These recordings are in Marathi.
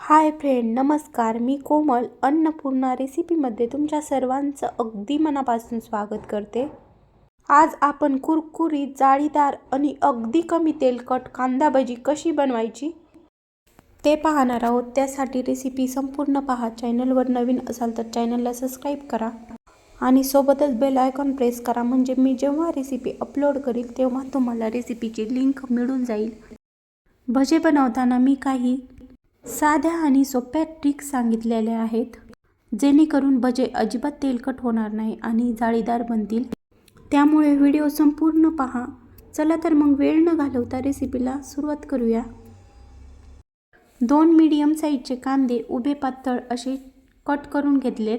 हाय फ्रेंड नमस्कार. मी कोमल अन्नपूर्णा रेसिपीमध्ये तुमच्या सर्वांचं अगदी मनापासून स्वागत करते. आज आपण कुरकुरीत जाळीदार आणि अगदी कमी तेलकट कांदा भजी कशी बनवायची ते पाहणार आहोत. त्यासाठी रेसिपी संपूर्ण पहा. चॅनलवर नवीन असाल तर चॅनलला सबस्क्राईब करा आणि सोबतच बेल आयकॉन प्रेस करा. म्हणजे मी जेव्हा रेसिपी अपलोड करील तेव्हा तुम्हाला रेसिपीची लिंक मिळून जाईल. भजे बनवताना मी काही साध्या आणि सोप्या ट्रिक सांगितलेल्या आहेत. जेणेकरून भजे अजिबात तेलकट होणार नाही आणि जाळीदार बनतील. त्यामुळे व्हिडिओ संपूर्ण पहा. चला तर मग वेळ न घालवता रेसिपीला सुरुवात करूया. दोन मीडियम साईजचे कांदे उभे पातळ असे कट करून घेतलेत.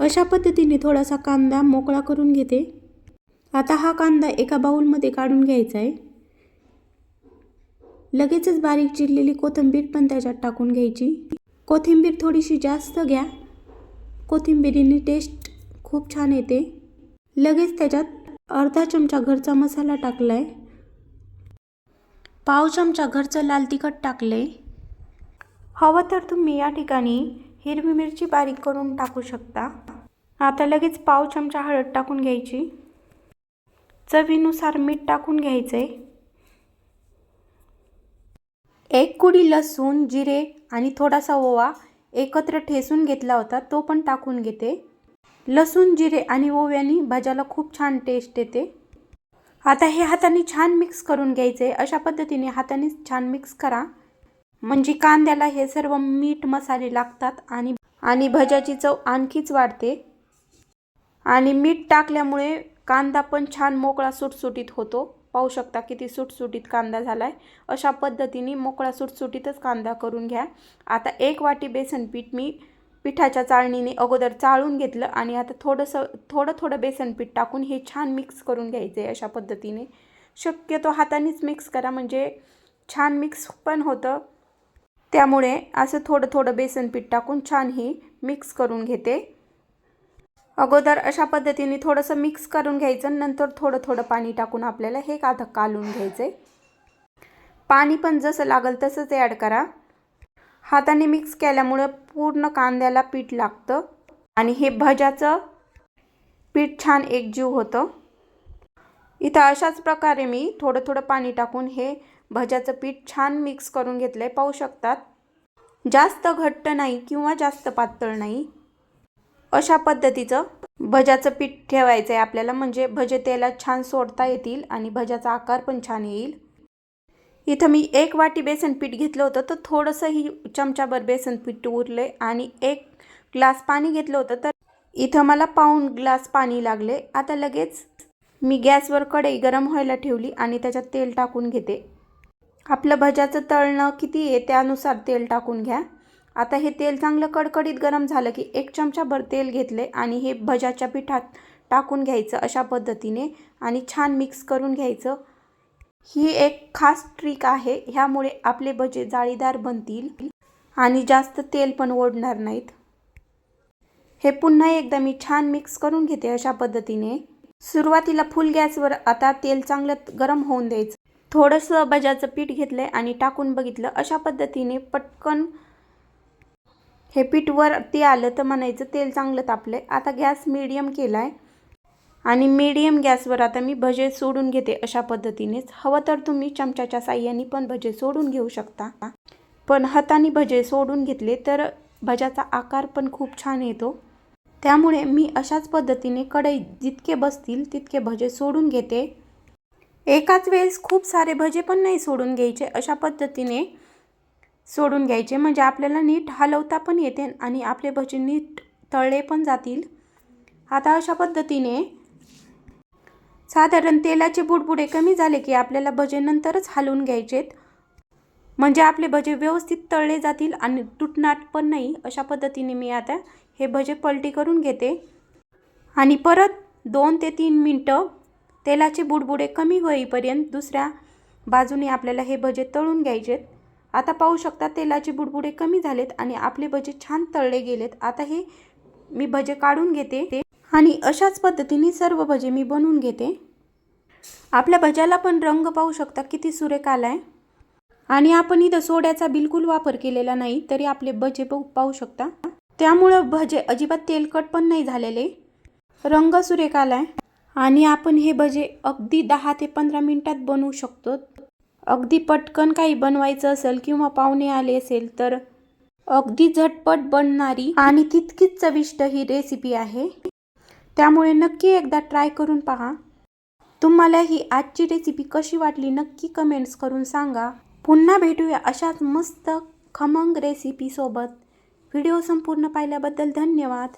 अशा पद्धतीने थोडासा कांदा मोकळा करून घेते. आता हा कांदा एका बाउलमध्ये काढून घ्यायचा आहे. लगेचच बारीक चिरलेली कोथिंबीर पण त्याच्यात टाकून घ्यायची. कोथिंबीर थोडीशी जास्त घ्या. कोथिंबीरीने टेस्ट खूप छान येते. लगेच त्याच्यात अर्धा चमचा घरचा मसाला टाकलाय. पाव चमचा घरचं लाल तिखट टाकले हवं तर तुम्ही या ठिकाणी हिरवी मिरची बारीक करून टाकू शकता. आता लगेच पाव चमचा हळद टाकून घ्यायची. चवीनुसार मीठ टाकून घ्यायचं आहे एक कुडी लसूण जिरे आणि थोडासा ओवा एकत्र ठेसून घेतला होता तो पण टाकून घेते. लसूण जिरे आणि ओव्याने भाज्याला खूप छान टेस्ट येते. आता हे हाताने छान मिक्स करून घ्यायचे. अशा पद्धतीने हाताने छान मिक्स करा. म्हणजे कांद्याला हे सर्व मीठ मसाले लागतात आणि आणि भज्याची चव आणखीच वाढते. आणि मीठ टाकल्यामुळे कांदा पण छान मोकळा सुटसुटीत होतो. पाहू शकता किती सुटसुटीत कांदा झाला आहे अशा पद्धतीने मोकळा सुटसुटीतच कांदा करून घ्या. आता एक वाटी बेसन पीठ मी पिठाच्या चाळणीने अगोदर चाळून घेतलं आणि आता थोडंसं थोडं थोडं बेसन पीठ टाकून हे छान मिक्स करून घ्यायचं आहे अशा पद्धतीने. शक्यतो हातानेच मिक्स करा म्हणजे छान मिक्स पण होतं. त्यामुळे असं थोडं थोडं बेसन पीठ टाकून छान ही मिक्स करून घेते. अगोदर अशा पद्धतीने थोडंसं मिक्स करून घ्यायचं नंतर थोडं थोडं पाणी टाकून आपल्याला हे काथा कालून घ्यायचं आहे पाणी पण जसं लागल तसंच ॲड करा. हाताने मिक्स केल्यामुळं पूर्ण कांद्याला पीठ लागतं. आणि हे भज्याचं पीठ छान एकजीव होतं. इथं अशाच प्रकारे मी थोडं थोडं पाणी टाकून हे भज्याचं पीठ छान मिक्स करून घेतलं आहे पाहू शकतात. जास्त घट्ट नाही किंवा जास्त पातळ नाही. अशा पद्धतीचं भज्याचं पीठ ठेवायचं आहे आपल्याला. म्हणजे भजे तेलात छान सोडता येतील आणि भज्याचा आकार पण छान येईल. इथं मी एक वाटी बेसन पीठ घेतलं होतं तर थोडंसं ही चमचाभर बेसन पीठ उरले आणि एक ग्लास पाणी घेतलं होतं तर इथं मला पाऊण ग्लास पाणी लागले. आता लगेच मी गॅसवर कढई गरम व्हायला ठेवली आणि त्याच्यात तेल टाकून घेते. आपलं भज्याचं तळणं किती आहे त्यानुसार तेल टाकून घ्या. आता हे तेल चांगलं कडकडीत गरम झालं की एक चमचाभर तेल घेतले आणि हे भज्याच्या पिठात टाकून घ्यायचं अशा पद्धतीने आणि छान मिक्स करून घ्यायचं. ही एक खास ट्रिक आहे. ह्यामुळे आपले भजे जाळीदार बनतील आणि जास्त तेल पण ओढणार नाहीत. हे पुन्हा एकदा मी छान मिक्स करून घेते अशा पद्धतीने. सुरुवातीला फुल गॅसवर आता तेल चांगलं गरम होऊन द्यायचं. थोडंसं भज्याचं पीठ घेतलं आणि टाकून बघितलं अशा पद्धतीने पटकन हे पीठ वरती आलं तर म्हणायचं तेल चांगलं तापलं आता गॅस मीडियम केला आहे आणि मीडियम गॅसवर आता मी भजे सोडून घेते अशा पद्धतीनेच. हवं तर तुम्ही चमच्याच्या साह्याने पण भजे सोडून घेऊ शकता. पण हाताने भजे सोडून घेतले तर भज्याचा आकार पण खूप छान येतो. त्यामुळे मी अशाच पद्धतीने कढई जितके बसतील तितके भजे सोडून घेते. एकाच वेळेस खूप सारे भजे पण नाही सोडून घ्यायचे अशा पद्धतीने. सोडून घ्यायचे. म्हणजे आपल्याला नीट हलवता पण येते आणि आपले भजे नीट तळले पण जातील. आता अशा पद्धतीने साधारण तेलाचे बुडबुडे कमी झाले की आपल्याला भजे नंतरच हलवून घ्यायचेत म्हणजे आपले भजे व्यवस्थित तळले जातील आणि तुटनाट पण नाही अशा पद्धतीने मी आता हे भजे पलटी करून घेते. आणि परत दोन ते तीन मिनटं तेलाचे बुडबुडे कमी होईपर्यंत दुसऱ्या बाजूने आपल्याला हे भजे तळून घ्यायचेत. आता पाहू शकता तेलाचे बुडबुडे कमी झालेत आणि आपले भजे छान तळले गेलेत. आता हे मी भजे काढून घेते. आणि अशाच पद्धतीने सर्व भजे मी बनवून घेते. आपल्या भज्याला पण रंग पाहू शकता किती सुरेख आला आहे आणि आपण इथं सोड्याचा बिलकुल वापर केलेला नाही तरी आपले भजे पाहू पाहू शकता. त्यामुळं भजे अजिबात तेलकट पण नाही झालेले. रंग सुरेख आलाय. आणि आपण हे भजे अगदी दहा ते पंधरा मिनिटात बनवू शकतो. अगदी पटकन काही बनवायचं असेल किंवा पाहुणे आले असेल तर अगदी झटपट बनणारी आणि तितकीच चविष्ट ही रेसिपी आहे. त्यामुळे नक्की एकदा ट्राय करून पहा. तुम्हाला ही आजची रेसिपी कशी वाटली नक्की कमेंट्स करून सांगा. पुन्हा भेटूया अशाच मस्त खमंग रेसिपीसोबत व्हिडिओ संपूर्ण पाहिल्याबद्दल धन्यवाद.